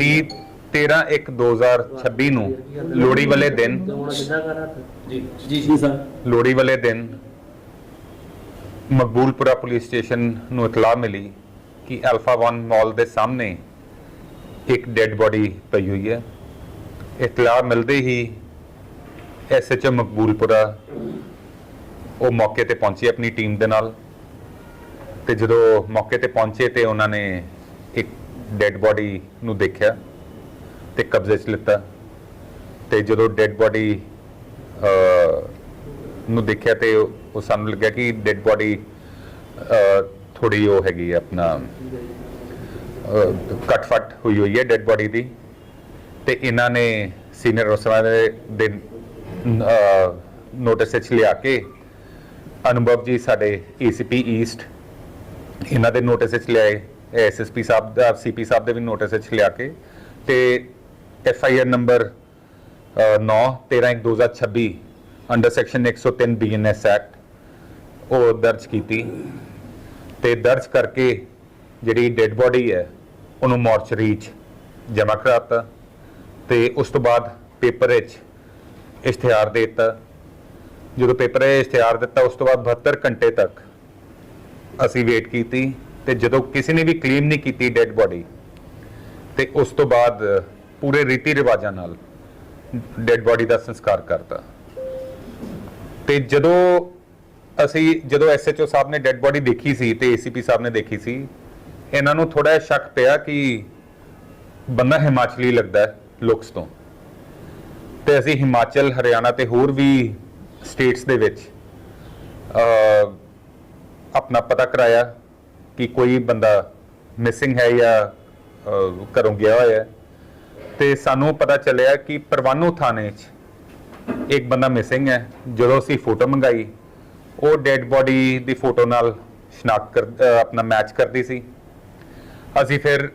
ਮਿਤੀ 13/1/2026 ਨੂੰ ਲੋਹੜੀ ਵਾਲੇ ਦਿਨ ਜੀ ਜੀ ਜੀ। ਸਰ। ਲੋਹੜੀ ਵਾਲੇ ਦਿਨ ਮਕਬੂਲਪੁਰਾ ਪੁਲਿਸ ਸਟੇਸ਼ਨ ਨੂੰ ਇਤਲਾਹ ਮਿਲੀ ਕਿ ਅਲਫਾ 1 ਮਾਲ ਦੇ ਸਾਹਮਣੇ ਇੱਕ ਡੈੱਡ ਬੋਡੀ ਪਈ ਹੋਈ ਹੈ। ਇਤਲਾਹ ਮਿਲਦੇ ਹੀ ਐਸਐਚਓ ਮਕਬੂਲਪੁਰਾ ਉਹ ਮੌਕੇ ਤੇ ਪਹੁੰਚੀ ਆਪਣੀ ਟੀਮ ਦੇ ਨਾਲ ਤੇ ਜਦੋਂ ਮੌਕੇ ਤੇ ਪਹੁੰਚੇ ਤੇ ਉਹਨਾਂ ਨੇ ਡੈੱਡ ਬੋਡੀ ਨੂੰ ਦੇਖਿਆ ਤੇ ਕਬਜ਼ੇ 'ਚ ਲਿੱਤਾ ਤੇ ਜਦੋਂ ਡੈੱਡ ਬੋਡੀ ਨੂੰ ਦੇਖਿਆ ਤੇ ਉਹ ਸਾਨੂੰ ਲੱਗਿਆ ਕਿ ਡੈੱਡ ਬੋਡੀ ਥੋੜੀ ਉਹ ਹੈਗੀ ਹੈ ਆਪਣਾ ਕਟਫਟ ਹੋਈ ਹੋਈ ਹੈ ਡੈੱਡ ਬੋਡੀ ਦੀ ਤੇ ਇਹਨਾਂ ਨੇ ਸੀਨੀਅਰ ਅਫਸਰਾਂ ਦੇ ਦੇ ਨੋਟਿਸ ਵਿੱਚ ਲਿਆ ਕੇ ਅਨੁਭਵ ਜੀ ਸਾਡੇ ਏਸੀਪੀ ਈਸਟ ਇਹਨਾਂ ਦੇ ਨੋਟਿਸ ਵਿੱਚ ਲਿਆਏ ਐਸਐਸਪੀ ਸਾਹਿਬ ਦਾ ਸੀਪੀ ਸਾਹਿਬ ਦੇ ਵੀ ਨੋਟਿਸ ਵਿੱਚ ਲਿਆ ਕੇ ਤੇ F I R number 9 13 2026 under section 103 BNS act ਉਹ ਦਰਜ ਕੀਤੀ ਤੇ ਦਰਜ ਕਰਕੇ ਜਿਹੜੀ ਡੈੱਡ ਬੋਡੀ ਹੈ, ਉਹਨੂੰ ਮੋਰਚਰੀ 'ਚ ਜਮ੍ਹਾਂ ਕਰਾਤਾ ਤੇ ਉਸ ਤੋਂ ਬਾਅਦ ਪੇਪਰ ਵਿੱਚ ਇਸ਼ਤਿਹਾਰ ਦੇ ਦਿੱਤਾ। ਜਦੋਂ ਪੇਪਰ 'ਚ ਇਸ਼ਤਿਹਾਰ ਦਿੱਤਾ, ਉਸ ਤੋਂ ਬਾਅਦ 72 ਘੰਟੇ ਤੱਕ ਅਸੀਂ ਵੇਟ ਕੀਤੀ। ਤੇ ਜਦੋਂ ਕਿਸੇ ਨੇ ਵੀ ਕਲੇਮ ਨਹੀਂ ਕੀਤੀ ਡੈੱਡ ਬੋਡੀ ਤੇ ਉਸ ਤੋਂ ਬਾਅਦ ਪੂਰੇ ਰੀਤੀ ਰਿਵਾਜਾਂ ਨਾਲ ਡੈੱਡ ਬੋਡੀ ਦਾ ਸੰਸਕਾਰ ਕਰਤਾ। ਤੇ ਜਦੋਂ ਅਸੀਂ, ਜਦੋਂ ਐਸਐਚਓ ਸਾਹਿਬ ਨੇ ਡੈੱਡ ਬੋਡੀ ਦੇਖੀ ਸੀ ਤੇ ਏਸੀਪੀ ਸਾਹਿਬ ਨੇ ਦੇਖੀ ਸੀ, ਇਹਨਾਂ ਨੂੰ ਥੋੜਾ ਜਿਹਾ ਸ਼ੱਕ ਪਿਆ ਕਿ ਬੰਦਾ ਹਿਮਾਚਲੀ ਲੱਗਦਾ ਹੈ ਲੁਕਸ ਤੋਂ। ਤੇ ਅਸੀਂ ਹਿਮਾਚਲ, ਹਰਿਆਣਾ ਤੇ ਹੋਰ ਵੀ ਸਟੇਟਸ ਦੇ ਵਿੱਚ, ਅ, ਆਪਣਾ ਪਤਾ ਕਰਾਇਆ। ਕਿ ਕੋਈ ਬੰਦਾ ਮਿਸਿੰਗ ਹੈ ਜਾਂ ਘਰੋਂ ਗਿਆ ਹੋਇਆ ਹੈ। ਤੇ ਸਾਨੂੰ ਪਤਾ ਚੱਲਿਆ ਕਿ ਪਰਵਾਨੂ ਥਾਣੇ 'ਚ ਇੱਕ ਬੰਦਾ ਮਿਸਿੰਗ ਹੈ। ਜਦੋਂ ਅਸੀਂ ਫੋਟੋ ਮੰਗਾਈ, ਉਹ ਡੈੱਡ ਬੋਡੀ ਦੀ ਫੋਟੋ ਨਾਲ ਸ਼ਨਾਖਤ ਕਰ ਆਪਣਾ ਮੈਚ ਕਰਦੀ ਸੀ। ਅਸੀਂ ਫਿਰ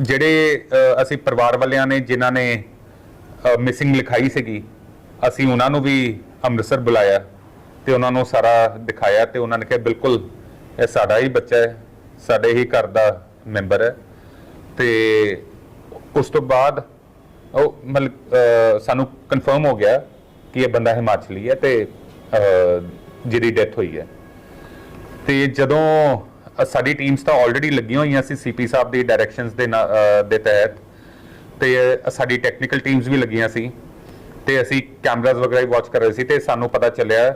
ਜਿਹੜੇ ਅਸੀਂ ਪਰਿਵਾਰ ਵਾਲਿਆਂ ਨੇ, ਜਿਨ੍ਹਾਂ ਨੇ ਮਿਸਿੰਗ ਲਿਖਾਈ ਸੀਗੀ, ਅਸੀਂ ਉਹਨਾਂ ਨੂੰ ਵੀ ਅੰਮ੍ਰਿਤਸਰ ਬੁਲਾਇਆ ਤੇ ਉਹਨਾਂ ਨੂੰ ਸਾਰਾ ਦਿਖਾਇਆ ਤੇ ਉਹਨਾਂ ਨੇ ਕਿਹਾ, ਬਿਲਕੁਲ ਇਹ ਸਾਡਾ ਹੀ ਬੱਚਾ ਹੈ, ਸਾਡੇ ਹੀ ਘਰ ਦਾ ਮੈਂਬਰ ਹੈ। ਤੇ ਉਸ ਤੋਂ ਬਾਅਦ ਉਹ ਮਤਲਬ ਸਾਨੂੰ ਕਨਫਰਮ ਹੋ ਗਿਆ ਕਿ ਇਹ ਬੰਦਾ ਹਿਮਾਚਲੀ ਹੈ ਤੇ ਜਿਹਦੀ ਡੈਥ ਹੋਈ ਹੈ। ਤੇ ਜਦੋਂ ਸਾਡੀ ਟੀਮਸ ਤਾਂ ਆਲਰੇਡੀ ਲੱਗੀਆਂ ਹੋਈਆਂ ਸੀ ਸੀਪੀ ਸਾਹਿਬ ਦੀ ਡਾਇਰੈਕਸ਼ਨਸ ਦੇ ਨਾ- ਦੇ ਤਹਿਤ। ਤੇ ਸਾਡੀ ਟੈਕਨੀਕਲ ਟੀਮਸ ਵੀ ਲੱਗੀਆਂ ਸੀ। ਤੇ ਅਸੀਂ ਕੈਮਰਾਜ਼ ਵਗੈਰਾ ਹੀ ਵਾਚ ਕਰ ਰਹੇ ਸੀ ਤੇ ਸਾਨੂੰ ਪਤਾ ਚੱਲਿਆ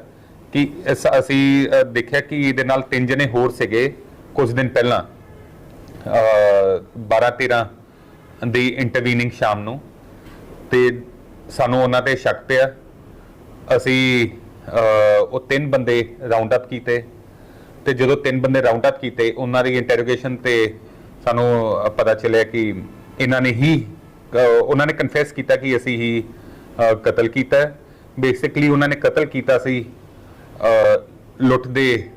ਕਿ ਇਸ- ਅਸੀਂ ਦੇਖਿਆ ਕਿ ਇਹਦੇ ਨਾਲ ਤਿੰਨ ਜਣੇ ਹੋਰ ਸੀਗੇ ਕੁਝ ਦਿਨ ਪਹਿਲਾਂ 12 13 ਦੀ ਇੰਟਰਵੀਨਿੰਗ ਸ਼ਾਮ ਨੂੰ। ਤੇ ਸਾਨੂੰ ਉਹਨਾਂ ਤੇ ਸ਼ੱਕ ਪਿਆ। ਅਸੀਂ ਉਹ ਤਿੰਨ ਬੰਦੇ ਰਾਉਂਡ ਅਪ ਕੀਤੇ। ਤੇ ਜਦੋਂ ਤਿੰਨ ਬੰਦੇ ਰਾਉਂਡ ਅਪ ਕੀਤੇ, ਉਹਨਾਂ ਦੀ ਇੰਟਰੋਗੇਸ਼ਨ ਤੇ ਸਾਨੂੰ ਪਤਾ ਚੱਲਿਆ ਕਿ ਇਹਨਾਂ ਨੇ ਹੀ ਉਹਨਾਂ ਨੇ ਕਨਫੈਸ ਕੀਤਾ ਕਿ ਅਸੀਂ ਹੀ ਕਤਲ ਕੀਤਾ। ਬੇਸਿਕਲੀ ਉਹਨਾਂ ਨੇ ਕਤਲ ਕੀਤਾ ਸੀ। ਲੁੱਟ ਦੇ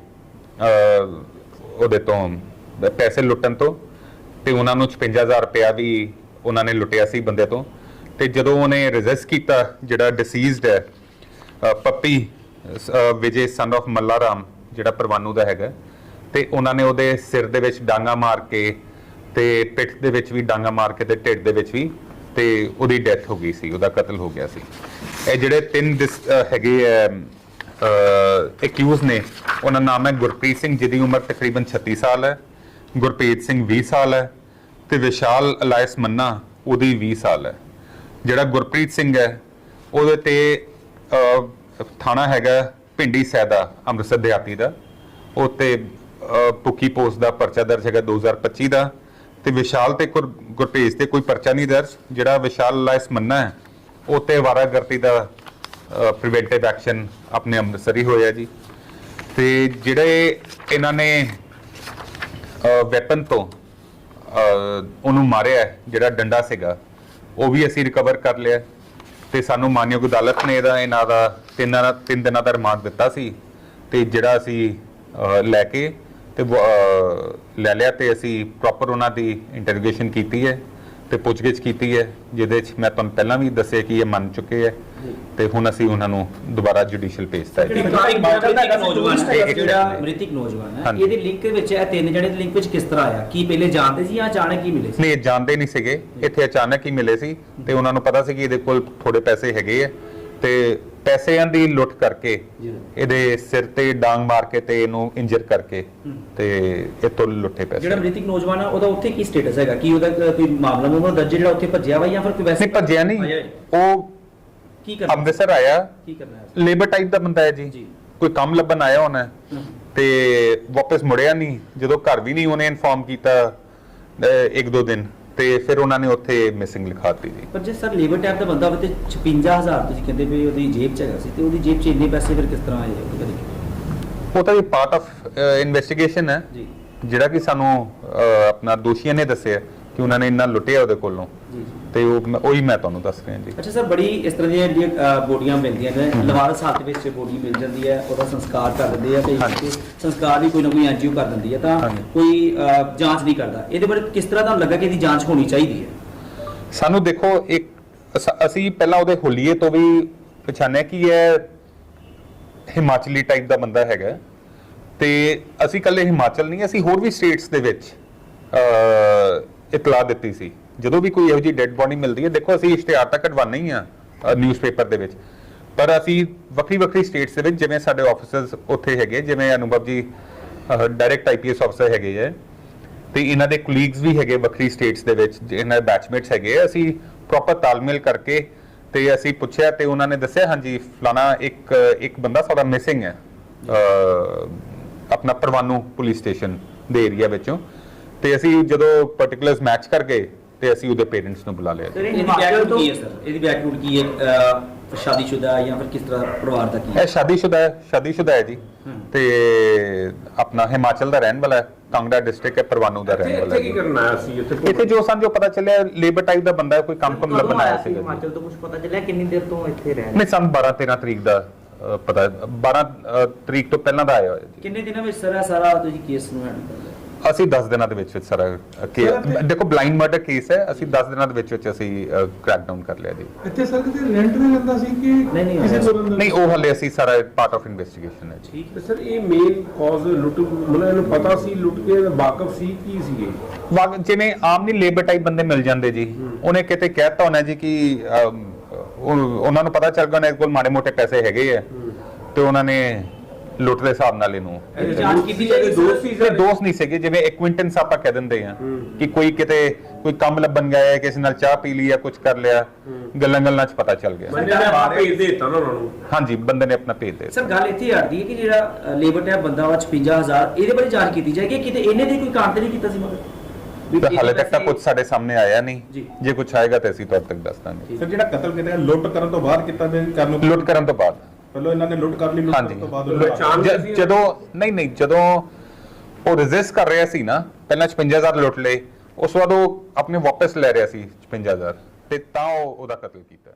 ਉਹਦੇ ਤੋਂ ਪੈਸੇ ਲੁੱਟਣ ਤੋਂ, ਤੇ ਉਹਨਾਂ ਨੂੰ 55000 ਰੁਪਇਆ ਵੀ ਉਹਨਾਂ ਨੇ ਲੁੱਟਿਆ ਸੀ ਬੰਦੇ ਤੋਂ। ਤੇ ਜਦੋਂ ਉਹਨੇ ਰੈਜ਼ਿਸਟ ਕੀਤਾ, ਜਿਹੜਾ ਡਿਸੀਜ਼ਡ ਹੈ ਪੱਪੀ ਵਿਜੇ ਸਨ of ਮੱਲਾਰਾਮ, ਜਿਹੜਾ ਪਰਵਾਨੂ ਦਾ ਹੈਗਾ, ਤੇ ਉਹਨਾਂ ਨੇ ਉਹਦੇ ਸਿਰ ਦੇ ਵਿੱਚ ਡਾਂਗਾ ਮਾਰ ਕੇ ਤੇ ਪਿੱਠ ਦੇ ਵਿੱਚ ਵੀ ਡਾਂਗਾ ਮਾਰ ਕੇ ਤੇ ਢਿੱਡ ਦੇ ਵਿੱਚ ਵੀ, ਤੇ ਉਹਦੀ ਡੈਥ ਹੋ ਗਈ ਸੀ, ਉਹਦਾ ਕਤਲ ਹੋ ਗਿਆ ਸੀ। ਇਹ ਜਿਹੜੇ ਤਿੰਨ ਦਿਸ- ਹੈਗੇ ਐ ਐਕਿਊਜ਼ ਨੇ। ਉਹਨਾਂ ਨਾਮ ਹੈ ਗੁਰਪ੍ਰੀਤ ਸਿੰਘ ਜਿਹਦੀ ਉਮਰ ਤਕਰੀਬਨ 36 ਸਾਲ ਹੈ। ਗੁਰਪ੍ਰੀਤ ਸਿੰਘ 20 ਸਾਲ ਹੈ ਤੇ ਵਿਸ਼ਾਲ ਅਲਾਇਸ ਮੰਨਾ ਉਹਦੀ 20 ਸਾਲ ਹੈ। ਜਿਹੜਾ ਗੁਰਪ੍ਰੀਤ ਸਿੰਘ ਹੈ ਉਹਦੇ ਤੇ ਥਾਣਾ ਹੈਗਾ ਪਿੰਡੀ ਸੈਦਾ ਅੰਮ੍ਰਿਤਸਰ ਦਿਹਾਤੀ ਦਾ। ਉਹ ਤੇ ਅਹ, ਪੁੱਕੀ ਪੋਸਟ ਦਾ ਪਰਚਾ ਦਰਜ ਹੈਗਾ 2025 ਦਾ। ਤੇ ਵਿਸ਼ਾਲ ਤੇ ਗੁਰ- ਗੁਰਪ੍ਰੀਤ ਤੇ ਕੋਈ ਪਰਚਾ ਨਹੀਂ ਦਰਜ। ਜਿਹੜਾ ਵਿਸ਼ਾਲ ਅਲਾਇਸ ਮੰਨਾ ਹੈ ਉਹ ਤੇ ਵਾਰਾਗਰਤੀ ਦਾ ਪ੍ਰੀਵੈਂਟਿਵ ਐਕਸ਼ਨ ਆਪਣੇ ਅੰਮ੍ਰਿਤਸਰ ਹੀ ਹੋਇਆ ਜੀ। ਤੇ ਜਿਹੜੇ ਇਹਨਾਂ ਨੇ ਵੈਪਨ ਤੋਂ ਉਹਨੂੰ ਮਾਰਿਆ, ਜਿਹੜਾ ਡੰਡਾ ਸੀਗਾ, ਉਹ ਵੀ ਅਸੀਂ ਰਿਕਵਰ ਕਰ ਲਿਆ। ਤੇ ਸਾਨੂੰ ਮਾਨਯੋਗ ਅਦਾਲਤ ਨੇ ਇਹਦਾ ਇਹਨਾਂ ਦਾ ਤਿੰਨਾਂ ਦਾ ਤਿੰਨ ਦਿਨਾਂ ਦਾ ਰਿਮਾਂਡ ਦਿੱਤਾ ਸੀ। ਤੇ ਜਿਹੜਾ ਅਸੀਂ ਲੈ ਕੇ ਤੇ ਲੈ ਲਿਆ ਤੇ ਅਸੀਂ ਪ੍ਰੋਪਰ ਉਹਨਾਂ ਦੀ ਇੰਟਰੋਗੇਸ਼ਨ ਕੀਤੀ ਹੈ। ਤੇ ਪੁੱਛਗਿੱਛ ਕੀਤੀ ਹੈ ਜਿਹਦੇ 'ਚ ਮੈਂ ਤੁਹਾਨੂੰ ਪਹਿਲਾਂ ਵੀ ਦੱਸਿਆ ਕਿ ਇਹ ਮੰਨ ਚੁੱਕੇ ਹੈ ਤੇ ਹੁਣ ਅਸੀਂ ਉਹਨਾਂ ਨੂੰ ਦੁਬਾਰਾ ਜੁਡੀਸ਼ੀਅਲ ਭੇਜਤਾ ਹੈ। ਜਿਹੜਾ ਮ੍ਰਿਤਕ ਨੌਜਵਾਨ ਹੈ। ਇਹਦੇ ਲਿੰਕ ਵਿੱਚ ਇਹ ਤਿੰਨ ਜਣੇ ਦੇ ਲਿੰਕ ਵਿੱਚ ਕਿਸ ਤਰ੍ਹਾਂ ਆਇਆ? ਕੀ ਪਹਿਲੇ ਜਾਣਦੇ ਸੀ ਜਾਂ ਅਚਾਨਕ ਹੀ ਮਿਲੇ ਸੀ? ਨਹੀਂ ਜਾਣਦੇ ਨਹੀਂ ਸੀਗੇ। ਇੱਥੇ ਅਚਾਨਕ ਹੀ ਮਿਲੇ ਸੀ ਤੇ ਉਹਨਾਂ ਨੂੰ ਪਤਾ ਸੀ ਕਿ ਇਹਦੇ ਕੋਲ ਥੋੜੇ ਪੈਸੇ ਹੈਗੇ ਆ ਤੇ ਪੈਸਿਆਂ ਦੀ ਲੁੱਟ ਕਰਕੇ। ਇਹਦੇ ਸਿਰ ਤੇ ਡਾਂਗ ਮਾਰ ਕੇ ਤੇ ਇਹਨੂੰ ਇੰਜਰ ਕਰਕੇ। ਤੇ ਇਹ ਤੋਂ ਲੁੱਟੇ ਪੈਸੇ ਜਿਹੜਾ ਮ੍ਰਿਤਕ ਨੌਜਵਾਨ ਹੈ ਉਹਦਾ ਉੱਥੇ ਕੀ ਸਟੇਟਸ ਹੈਗਾ ਕੀ ਉਹਦਾ ਕੋਈ ਮਾਮਲਾ ਮਾਮਲਾ ਦਰਜ ਜਿਹੜਾ ਉੱਥੇ ਭੱਜਿਆ ਵਾ ਜਾਂ ਫਿਰ ਕੋਈ ਵੈਸੇ ਭੱਜਿਆ ਨਹੀਂ? ਉਹ ਕੀ ਕਰਨਾ ਅੰਮ੍ਰਿਤਸਰ ਆਇਆ ਕੀ ਕਰਨਾ ਹੈ ਲੇਬਰ ਟਾਈਪ ਦਾ ਬੰਦਾ ਹੈ ਜੀ। ਕੋਈ ਕੰਮ ਲੱਭਣ ਆਇਆ ਹੋਣਾ। ਤੇ ਵਾਪਸ ਮੁੜਿਆ ਨਹੀਂ ਜਦੋਂ ਘਰ ਵੀ ਨਹੀਂ ਉਹਨੇ ਇਨਫਾਰਮ ਕੀਤਾ ਇੱਕ ਦੋ ਦਿਨ ਤੇ ਫਿਰ ਉਹਨਾਂ ਨੇ ਉੱਥੇ ਮਿਸਿੰਗ ਲਿਖਾਤੀ ਜੀ। ਪਰ ਜੇ ਸਰ ਲੇਬਰ ਟੈਪ ਦਾ ਬੰਦਾ ਹੋਵੇ ਤੇ 56000 ਤੁਸੀਂ ਕਹਿੰਦੇ ਵੀ ਉਹਦੀ ਜੇਬ 'ਚ ਹੈਗਾ ਸੀ ਤੇ ਉਹਦੀ ਜੇਬ 'ਚ ਇੰਨੇ ਪੈਸੇ ਫਿਰ ਕਿਸ ਤਰ੍ਹਾਂ ਆਏ ਉਹ ਕਦੇ ਉਹ ਤਾਂ ਵੀ ਪਾਰਟ ਆਫ ਇਨਵੈਸਟੀਗੇਸ਼ਨ ਹੈ। ਜੀ। ਜਿਹੜਾ ਕਿ ਸਾਨੂੰ ਅਹ, ਆਪਣਾ ਦੋਸ਼ੀਆਂ ਨੇ ਦੱਸਿਆ ਕਿ ਉਹਨਾਂ ਨੇ ਇੰਨਾ ਲੁੱਟਿਆ ਉਹਦੇ ਕੋਲੋਂ। ਜੀ ਜੀ। ਤੇ ਉਹ ਮੈਂ- ਉਹੀ ਮੈਂ ਤੁਹਾਨੂੰ ਦੱਸ ਰਿਹਾ ਜੀ। ਅੱਛਾ ਸਰ ਬੜੀ ਇਸ ਤਰ੍ਹਾਂ ਦੀਆਂ ਜਿਹੜੀਆਂ ਅ, ਬੋਡੀਆਂ ਮਿਲਦੀਆਂ ਨੇ ਲਵਾਰਸ ਹਾਲਤ ਵਿੱਚ ਬੋਡੀ ਮਿਲ ਜਾਂਦੀ ਹੈ ਉਹਦਾ ਸੰਸਕਾਰ ਕਰ ਦਿੰਦੇ ਆ ਤੇ ਹਾਂਜੀ। ਇੱਕ ਸੰਸਕਾਰ ਵੀ ਕੋਈ ਨਾ ਕੋਈ ਐਨਜੀਓ ਕਰ ਦਿੰਦੀ ਹੈ ਤਾਂ ਹਾਂਜੀ। ਕੋਈ ਅ, ਜਾਂਚ ਨਹੀਂ ਕਰਦਾ। ਇਹਦੇ ਬਾਰੇ ਕਿਸ ਤਰ੍ਹਾਂ ਤੁਹਾਨੂੰ ਲੱਗਾ ਕਿ ਇਹਦੀ ਜਾਂਚ ਹੋਣੀ ਚਾਹੀਦੀ ਹੈ? ਸਾਨੂੰ ਦੇਖੋ ਇੱਕ ਅਸ- ਅਸੀਂ ਪਹਿਲਾਂ ਉਹਦੇ ਹੁਲੀਏ ਤੋਂ ਵੀ ਪਛਾਣਿਆ ਕਿ ਇਹ ਹਿਮਾਚਲੀ ਟਾਈਪ ਦਾ ਬੰਦਾ ਹੈਗਾ। ਤੇ ਅਸੀਂ ਕੱਲੇ ਹਿਮਾਚਲ ਨਹੀਂ ਅਸੀਂ ਹੋਰ ਵੀ ਸਟੇਟਸ ਦੇ ਵਿੱਚ ਅ ਇਤਲਾਹ ਦਿੱਤੀ ਸੀ। ਜਦੋਂ ਵੀ ਕੋਈ ਇਹੋ ਜਿਹੀ ਡੈੱਡ ਬੋਡੀ ਮਿਲਦੀ ਹੈ, ਦੇਖੋ ਅਸੀਂ ਇਸ਼ਤਿਹਾਰ ਤਾਂ ਕਢਵਾਉਂਦੇ ਹੀ ਆ ਨਿਊਜ਼ਪੇਪਰ ਦੇ ਵਿੱਚ। ਪਰ ਅਸੀਂ ਵੱਖਰੀ ਵੱਖਰੀ ਸਟੇਟਸ ਦੇ ਵਿੱਚ ਜਿਵੇਂ ਸਾਡੇ ਆਫੀਸਰਸ ਉੱਥੇ ਹੈਗੇ, ਜਿਵੇਂ ਅਨੁਭਵ ਜੀ ਡਾਇਰੈਕਟ ਆਈਪੀਐਸ ਆਫੀਸਰ ਹੈਗੇ ਹੈ, ਤੇ ਇਹਨਾਂ ਦੇ ਕੁਲੀਗਸ ਵੀ ਹੈਗੇ ਵੱਖਰੀ ਸਟੇਟਸ ਦੇ ਵਿੱਚ ਇਹਨਾਂ ਦੇ ਬੈਚਮੇਟਸ ਹੈਗੇ ਅਸੀਂ ਪ੍ਰੋਪਰ ਤਾਲਮੇਲ ਕਰਕੇ ਤੇ ਅਸੀਂ ਪੁੱਛਿਆ ਤੇ ਉਹਨਾਂ ਨੇ ਦੱਸਿਆ, ਹਾਂਜੀ, ਫਲਾਣਾ ਇੱਕ ਇੱਕ ਬੰਦਾ ਸਾਡਾ ਮਿਸਿੰਗ ਹੈ ਆਪਣਾ ਪਰਵਾਨੂ ਪੁਲਿਸ ਸਟੇਸ਼ਨ ਦੇ ਏਰੀਆ ਵਿੱਚੋਂ। ਤੇ ਅਸੀਂ ਜਦੋਂ ਪਾਰਟਿਕੂਲਰਸ ਮੈਚ ਕਰਕੇ ਤੇ ਅਸੀਂ ਉਹਦੇ ਪੇਰੈਂਟਸ ਨੂੰ ਬੁਲਾ ਲਿਆ ਜੀ। ਇਹਦੀ ਬੈਕਗ੍ਰਾਉਂਡ ਕੀ ਹੈ ਸਰ? ਇਹਦੀ ਬੈਕਗ੍ਰਾਉਂਡ ਕੀ ਹੈ? ਸ਼ਾਦੀशुदा ਜਾਂ ਫਿਰ ਕਿਸ ਤਰ੍ਹਾਂ ਪਰਿਵਾਰ ਦਾ ਕੀ ਹੈ? ਇਹ ਸ਼ਾਦੀशुदा ਹੈ ਸ਼ਾਦੀशुदा ਹੈ ਜੀ। ਤੇ ਆਪਣਾ ਹਿਮਾਚਲ ਦਾ ਰਹਿਣ ਵਾਲਾ ਹੈ ਕਾਂਗੜਾ ਡਿਸਟ੍ਰਿਕਟ ਹੈ ਪਰਵਾਨੂ ਦਾ ਰਹਿਣ ਵਾਲਾ ਇੱਥੇ ਕੀ ਕਰਨਾ ਆਇਆ ਸੀ? ਇੱਥੇ ਇੱਥੇ ਜੋ ਸਾਨੂੰ ਪਤਾ ਚੱਲਿਆ ਲੇਬਰ ਟਾਈਪ ਦਾ ਬੰਦਾ ਹੈ, ਕੋਈ ਕੰਮ ਕੰਮ ਕਦੋਂ ਆਇਆ ਸੀ ਹਿਮਾਚਲ ਤੋਂ ਕੁਝ ਪਤਾ ਚੱਲਿਆ? ਕਿੰਨੀ ਦੇਰ ਤੋਂ ਇੱਥੇ ਰਹਿ ਰਿਹਾ? ਨਹੀਂ ਸਾਨੂੰ 12 13 ਤਰੀਕ ਦਾ ਪਤਾ 12 ਤਰੀਕ ਤੋਂ ਪਹਿਲਾਂ ਦਾ ਆਇਆ ਹੋਇਆ ਕਿੰਨੇ ਦਿਨਾਂ ਵਿੱਚ ਸਰ ਸਾਰਾ ਤੁਸੀਂ ਕੇਸ ਨੂੰ ਹੈਂਡਲ ਅਸੀਂ 10 ਦਿਨਾਂ ਦੇ ਵਿੱਚ ਵਿੱਚ ਸਾਰਾ ਕੇ ਦੇਖੋ ਬਲਾਈਂਡ ਮਰਡਰ ਕੇਸ ਹੈ ਅਸੀਂ 10 ਦਿਨਾਂ ਦੇ ਵਿੱਚ ਵਿੱਚ ਅਸੀਂ ਕ੍ਰੈਕ ਡਾਊਨ ਕਰ ਲਿਆ ਜੀ। ਇੱਥੇ ਸਰ ਕਿਤੇ ਰੈਂਟ ਨਹੀਂ ਲੈਂਦਾ ਸੀ ਕਿ ਕਿਸੇ ਲੈਂਦਾ ਨਹੀਂ ਉਹ ਹਲੇ ਅਸੀਂ ਸਾਰਾ ਪਾਰਟ ਆਫ ਇਨਵੈਸਟੀਗੇਸ਼ਨ ਹੈ ਜੀ। ਸਰ ਇਹ ਮੇਨ ਕਾਜ਼ ਲੁੱਟ ਮਤਲਬ ਇਹਨੂੰ ਪਤਾ ਸੀ ਲੁੱਟ ਕੇ ਵਾਕਫ ਸੀ ਕੀ ਸੀਗੇ? ਵਾਕ- ਜਿਵੇਂ ਆਮ ਨਹੀਂ ਲੇਬਰ ਟਾਈਪ ਬੰਦੇ ਮਿਲ ਜਾਂਦੇ ਜੀ। ਉਹਨੇ ਕਿਤੇ ਕਹਿਤਾ ਹੋਣਾ ਜੀ ਕਿ ਉਹਨਾਂ ਨੂੰ ਪਤਾ ਚੱਲ ਗਿਆ ਉਹਨਾਂ ਕੋਲ ਮਾੜੇ ਮੋਟੇ ਪੈਸੇ ਹੈਗੇ ਆ। ਤੇ ਉਹਨਾਂ ਨੇ ਲੁੱਟ ਦੇ ਹਿਸਾਬ ਨਾਲ ਇਹਨੂੰ। ਜਾਂਚ ਕੀਤੀ ਸਰ। ਦੋਸਤ ਸੀ ਸਰ ਦੋਸਤ ਨਹੀਂ ਸੀਗੇ ਜਿਵੇਂ ਐਕੁਇੰਟੈਂਸ ਆਪਾਂ ਕਹਿ ਦਿੰਦੇ ਆ ਕਿ ਕੋਈ ਕਿਤੇ ਕੋਈ ਕੰਮ ਲੱਭਣ ਗਿਆ ਹੈ ਕਿਸੇ ਨਾਲ ਚਾਹ ਪੀ ਲਈ ਜਾਂ ਕੁਝ ਕਰ ਲਿਆ ਗੱਲਾਂ ਗੱਲਾਂ 'ਚ ਪਤਾ ਚੱਲ ਗਿਆ। ਬੰਦੇ ਨੇ ਆਪਣਾ ਭੇਜ ਦੇ ਦਿੱਤਾ ਨਾ ਉਹਨਾਂ ਨੂੰ। ਹਾਂਜੀ ਬੰਦੇ ਨੇ ਆਪਣਾ ਭੇਜ ਦੇ ਸਰ ਗੱਲ ਇੱਥੇ ਆੜਦੀ ਹੈ ਕਿ ਜਿਹੜਾ ਲੇਬਰ ਟੈਪ ਬੰਦਾ ਵਾ 55000 ਇਹਦੇ ਬਾਰੇ ਜਾਂਚ ਕੀਤੀ ਜਾਏਗੀ ਕਿਤੇ ਇਹਨੇ ਦੀ ਕੋਈ ਕਾਂਡ ਨਹੀਂ ਕੀਤਾ ਸੀ ਮਗਰ? ਤਾਂ ਹਾਲੇ ਤੱਕ ਤਾਂ ਕੁਝ ਸਾਡੇ ਸਾਹਮਣੇ ਆਇਆ ਨਹੀਂ। ਜੀ। ਜੇ ਕੁਝ ਆਏਗਾ ਤਾਂ ਅਸੀਂ ਤੁਹਾਡੇ ਤੱਕ ਦੱਸ ਦਾਂਗੇ। ਸਰ ਜਿਹੜਾ ਕਤਲ ਕੀਤਾ ਲੁੱਟ ਕਰਨ ਤੋਂ ਬਾਅਦ ਕੀਤਾ ਗਿਆ ਕਰਨ ਨੂੰ ਲੁੱਟ ਕਰਨ ਤੋਂ ਬਾਅਦ। ਪਹਿਲਾਂ ਇਹਨਾਂ ਨੇ ਲੁੱਟ ਕਰ ਲਈ ਲੁੱਟ ਹਾਂਜੀ ਕਰਨ ਤੋਂ ਬਾਅਦ ਲੁੱਟ- ਪਹਿਚਾਣ ਜ- ਸੀ? ਜਦੋਂ ਨਹੀਂ ਨਹੀਂ ਜਦੋਂ ਉਹ ਰੈਜ਼ਿਸਟ ਕਰ ਰਿਹਾ ਸੀ ਨਾ ਪਹਿਲਾਂ 55000 ਲੁੱਟ ਲਏ ਉਸ ਤੋਂ ਬਾਅਦ ਉਹ ਆਪਣੇ ਵਾਪਸ ਲੈ ਰਿਹਾ ਸੀ 55000 ਤੇ ਤਾਂ ਉਹ ਉਹਦਾ ਕਤਲ ਕੀਤਾ